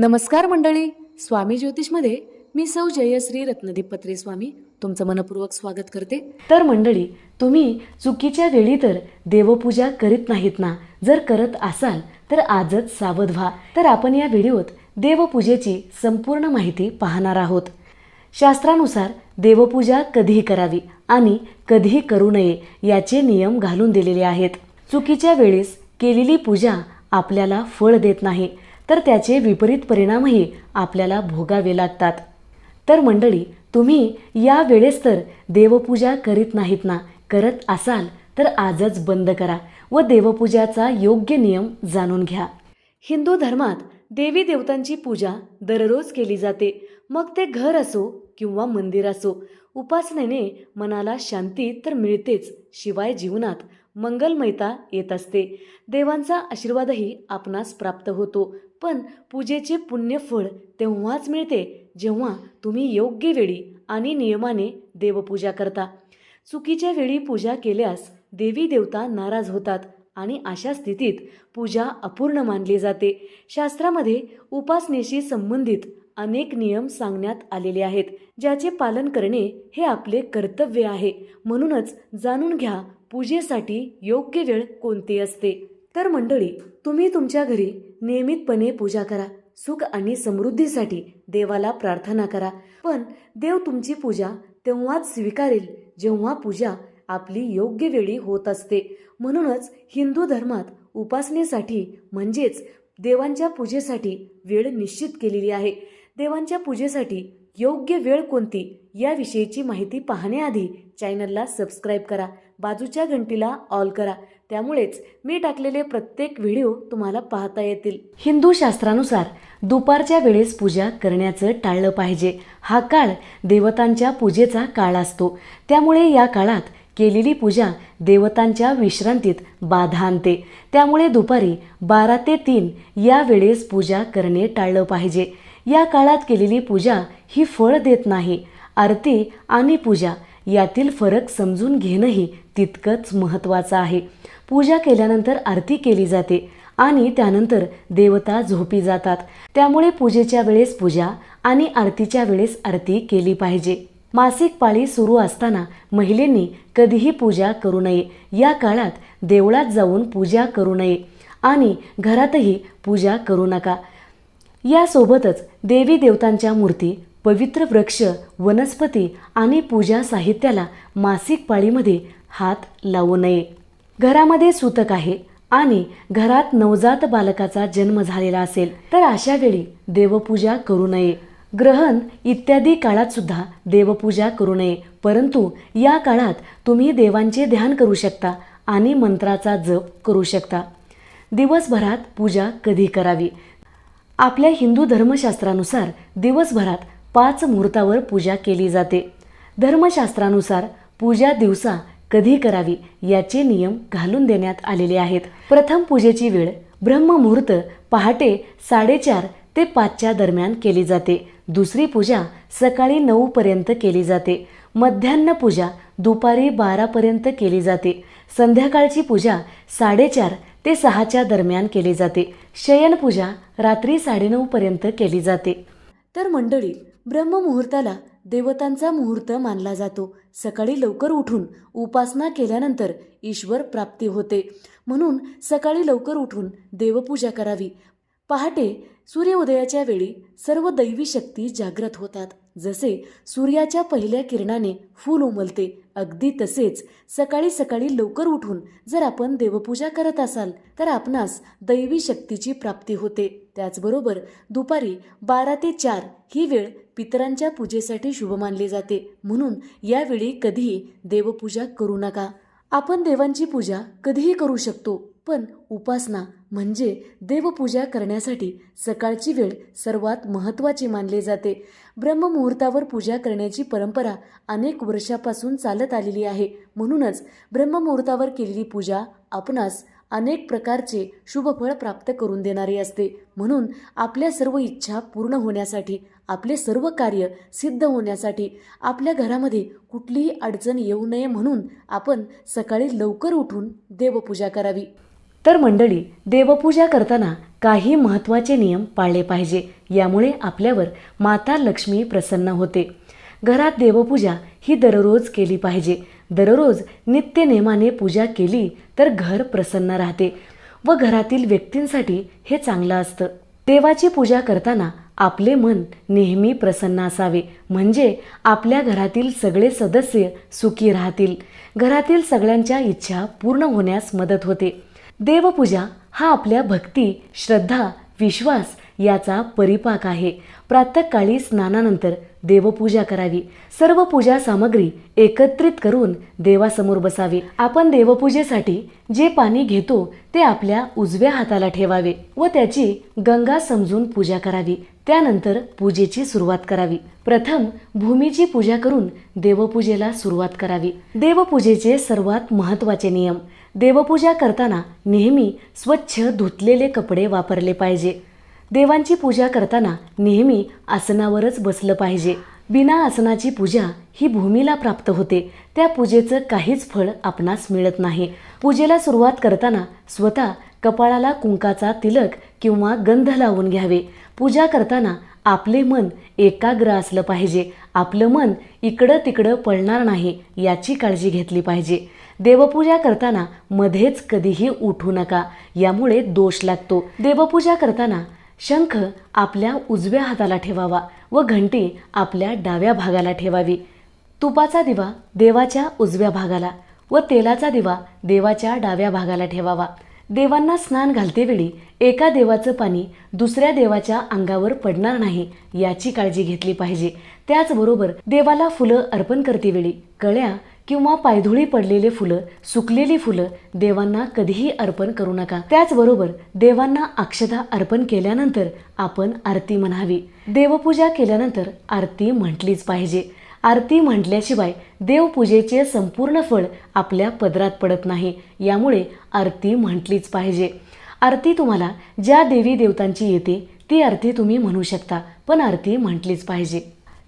नमस्कार मंडळी स्वामी ज्योतिषमध्ये मी सौ जयश्री रत्नदीप पत्रे स्वामी तुमचं मनपूर्वक स्वागत करते. तर मंडळी तुम्ही चुकीच्या वेळी तर देवपूजा करीत नाहीत ना? जर करत असाल तर आजच सावध व्हा. तर आपण या व्हिडिओत देवपूजेची संपूर्ण माहिती पाहणार आहोत. शास्त्रानुसार देवपूजा कधी करावी आणि कधी करू नये याचे नियम घालून दिलेले आहेत. चुकीच्या वेळेस केलेली पूजा आपल्याला फळ देत नाही. तर त्याचे विपरीत परिणामही आपल्याला भोगावे लागतात. तर मंडळी तुम्ही या वेळेस तर देवपूजा करीत नाहीत ना? करत असाल तर आजच बंद करा व देवपूजाचा योग्य नियम जाणून घ्या. हिंदू धर्मात देवी देवतांची पूजा दररोज केली जाते. मग ते घर असो किंवा मंदिर असो उपासनेने मनाला शांती तर मिळतेच. शिवाय जीवनात मंगलमयता येत असते. देवांचा आशीर्वादही आपणास प्राप्त होतो. पण पूजेचे पुण्यफळ तेव्हाच मिळते जेव्हा तुम्ही योग्य वेळी आणि नियमाने देवपूजा करता. चुकीच्या वेळी पूजा केल्यास देवी देवता नाराज होतात आणि अशा स्थितीत पूजा अपूर्ण मानली जाते. शास्त्रामध्ये उपासनेशी संबंधित अनेक नियम सांगण्यात आलेले आहेत ज्याचे पालन करणे हे आपले कर्तव्य आहे. म्हणूनच जाणून घ्या पूजेसाठी योग्य वेळ कोणती असते. तर मंडळी तुम्ही तुमच्या घरी नियमितपणे पूजा करा. सुख आणि समृद्धीसाठी देवाला प्रार्थना करा. पण देव तुमची पूजा तेव्हाच स्वीकारेल जेव्हा पूजा आपली योग्य वेळी होत असते. म्हणूनच हिंदू धर्मात उपासनेसाठी म्हणजेच देवांच्या पूजेसाठी वेळ निश्चित केलेली आहे. देवांच्या पूजेसाठी योग्य वेळ कोणती याविषयीची माहिती पाहण्याआधी चॅनलला सबस्क्राईब करा. बाजूच्या घंटीला ऑल करा. त्यामुळेच मी टाकलेले प्रत्येक व्हिडिओ तुम्हाला पाहता येतील. हिंदू शास्त्रानुसार दुपारच्या वेळेस पूजा करण्याचं टाळलं पाहिजे. हा काळ देवतांच्या पूजेचा काळ असतो. त्यामुळे या काळात केलेली पूजा देवतांच्या विश्रांतीत बाधा आणते. त्यामुळे दुपारी बारा ते तीन या वेळेस पूजा करणे टाळलं पाहिजे. या काळात केलेली पूजा ही फळ देत नाही. आरती आणि पूजा यातील फरक समजून घेणंही तितकंच महत्त्वाचं आहे. पूजा केल्यानंतर आरती केली जाते आणि त्यानंतर देवता झोपी जातात. त्यामुळे पूजेच्या वेळेस पूजा आणि आरतीच्या वेळेस आरती केली पाहिजे. मासिक पाळी सुरू असताना महिलेंनी कधीही पूजा करू नये. या काळात देवळात जाऊन पूजा करू नये आणि घरातही पूजा करू नका. यासोबतच देवी देवतांच्या मूर्ती पवित्र वृक्ष वनस्पती आणि पूजा साहित्याला मासिक पाळीमध्ये हात लावू नये. घरामध्ये सूतक आहे आणि घरात नवजात बालकाचा जन्म झालेला असेल तर अशा वेळी देवपूजा करू नये. ग्रहण इत्यादी काळात सुद्धा देवपूजा करू नये परंतु या काळात तुम्ही देवांचे ध्यान करू शकता आणि मंत्राचा जप करू शकता. दिवसभरात पूजा कधी करावी? आपल्या हिंदू धर्मशास्त्रानुसार दिवसभरात पाच मुहूर्तावर पूजा केली जाते. धर्मशास्त्रानुसार पूजा दिवसा कधी करावी याचे नियम घालून देण्यात आलेले आहेत. प्रथम पूजेची वेळ ब्रह्ममुहूर्त पहाटे साडेचार ते पाचच्या दरम्यान केली जाते. दुसरी पूजा सकाळी नऊपर्यंत केली जाते. मध्यान्न पूजा दुपारी बारापर्यंत केली जाते. संध्याकाळची पूजा साडेचार ते सहाच्या दरम्यान केली जाते. शयनपूजा रात्री साडेनऊपर्यंत केली जाते. तर मंडळी ब्रह्ममुहूर्ताला देवतांचा मुहूर्त मानला जातो. सकाळी लवकर उठून उपासना केल्यानंतर ईश्वर प्राप्ती होते. म्हणून सकाळी लवकर उठून देवपूजा करावी. पहाटे सूर्योदयाच्या वेळी सर्व दैवी शक्ती जागृत होतात. जसे सूर्याच्या पहिल्या किरणाने फूल उमलते अगदी तसेच सकाळी सकाळी लवकर उठून जर आपण देवपूजा करत असाल तर आपणास दैवी शक्तीची प्राप्ती होते. त्याचबरोबर दुपारी बारा ते चार ही वेळ पितरांच्या पूजेसाठी शुभ मानली जाते. म्हणून यावेळी कधीही देवपूजा करू नका. आपण देवांची पूजा कधीही करू शकतो पण उपासना म्हणजे देवपूजा करण्यासाठी सकाळची वेळ सर्वात महत्त्वाची मानली जाते. ब्रह्ममुहूर्तावर पूजा करण्याची परंपरा अनेक वर्षापासून चालत आलेली आहे. म्हणूनच ब्रह्ममुहूर्तावर केलेली पूजा आपणास अनेक प्रकारचे शुभफळ प्राप्त करून देणारी असते. म्हणून आपल्या सर्व इच्छा पूर्ण होण्यासाठी आपले सर्व कार्य सिद्ध होण्यासाठी आपल्या घरामध्ये कुठलीही अडचण येऊ नये म्हणून आपण सकाळी लवकर उठून देवपूजा करावी. तर मंडळी देवपूजा करताना काही महत्त्वाचे नियम पाळले पाहिजे. यामुळे आपल्यावर माता लक्ष्मी प्रसन्न होते. घरात देवपूजा ही दररोज केली पाहिजे. दररोज नित्यनेमाने पूजा केली तर घर प्रसन्न राहते व घरातील व्यक्तींसाठी हे चांगलं असतं. देवाची पूजा करताना आपले मन नेहमी प्रसन्न असावे. म्हणजे आपल्या घरातील सगळे सदस्य सुखी राहतील. घरातील सगळ्यांच्या इच्छा पूर्ण होण्यास मदत होते. देवपूजा हा आपल्या भक्ती श्रद्धा विश्वास याचा परिपाक आहे. प्रातःकाळी स्नानानंतर देवपूजा करावी. सर्व पूजा सामग्री एकत्रित करून देवासमोर बसावी. आपण देवपूजेसाठी जे पाणी घेतो ते आपल्या उजव्या हाताला ठेवावे व त्याची गंगा समजून पूजा करावी. त्यानंतर पूजेची सुरुवात करावी. प्रथम भूमीची पूजा करून देवपूजेला सुरुवात करावी. देवपूजेचे सर्वात महत्त्वाचे नियम. देवपूजा करताना नेहमी स्वच्छ धुतलेले कपडे वापरले पाहिजे. देवांची पूजा करताना नेहमी आसनावरच बसलं पाहिजे. बिना आसनाची पूजा ही भूमीला प्राप्त होते. त्या पूजेचं काहीच फळ आपणास मिळत नाही. पूजेला सुरुवात करताना स्वतः कपाळाला कुंकाचा तिलक किंवा गंध लावून घ्यावे. पूजा करताना आपले मन एकाग्र असलं पाहिजे. आपलं मन इकडं तिकडं पळणार नाही याची काळजी घेतली पाहिजे. देवपूजा करताना मध्येच कधीही उठू नका. यामुळे दोष लागतो. देवपूजा करताना शंख आपल्या उजव्या हाताला ठेवावा व घंटी आपल्या डाव्या भागाला ठेवावी. तुपाचा दिवा देवाच्या उजव्या भागाला व तेलाचा दिवा देवाच्या डाव्या भागाला ठेवावा. देवांना स्नान घालतेवेळी एका देवाचं पाणी दुसऱ्या देवाच्या अंगावर पडणार नाही याची काळजी घेतली पाहिजे. त्याचबरोबर देवाला फुलं अर्पण करतेवेळी कळ्या किंवा पायधुळी पडलेले फुलं सुकलेली फुलं देवांना कधीही अर्पण करू नका. त्याचबरोबर देवांना अक्षता अर्पण केल्यानंतर आपण आरती म्हणावी. देवपूजा केल्यानंतर आरती म्हटलीच पाहिजे. आरती म्हटल्याशिवाय देवपूजेचे संपूर्ण फळ आपल्या पदरात पडत नाही. यामुळे आरती म्हटलीच पाहिजे. आरती तुम्हाला ज्या देवी देवतांची येते ती आरती तुम्ही म्हणू शकता पण आरती म्हटलीच पाहिजे.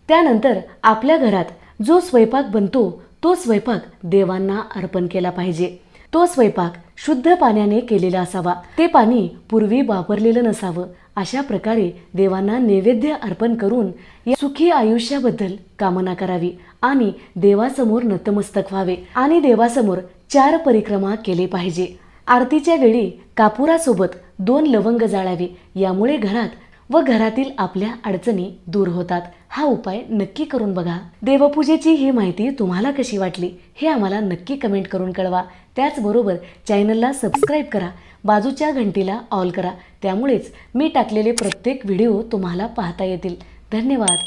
त्यानंतर आपल्या घरात जो स्वयंपाक बनतो तो स्वयंपाक देवांना अर्पण केला पाहिजे. तो स्वयंपाक शुद्ध पाण्याने केलेला असावा. ते पाणी पूर्वी वापरलेलं नसावं. अशा प्रकारे देवांना नैवेद्य अर्पण करून या सुखी आयुष्याबद्दल कामना करावी आणि देवासमोर नतमस्तक व्हावे आणि देवासमोर चार परिक्रमा केले पाहिजे. आरतीच्या वेळी कापुरासोबत दोन लवंग जाळावे. यामुळे घरात व घरातील आपल्या अडचणी दूर होतात. हा उपाय नक्की करून बघा. देवपूजेची ही माहिती तुम्हाला कशी वाटली हे आम्हाला नक्की कमेंट करून कळवा. त्याचबरोबर चॅनलला सबस्क्राईब करा बाजूच्या घंटीला ऑल करा. त्यामुळेच मी टाकलेले प्रत्येक व्हिडिओ तुम्हाला पाहता येतील. धन्यवाद.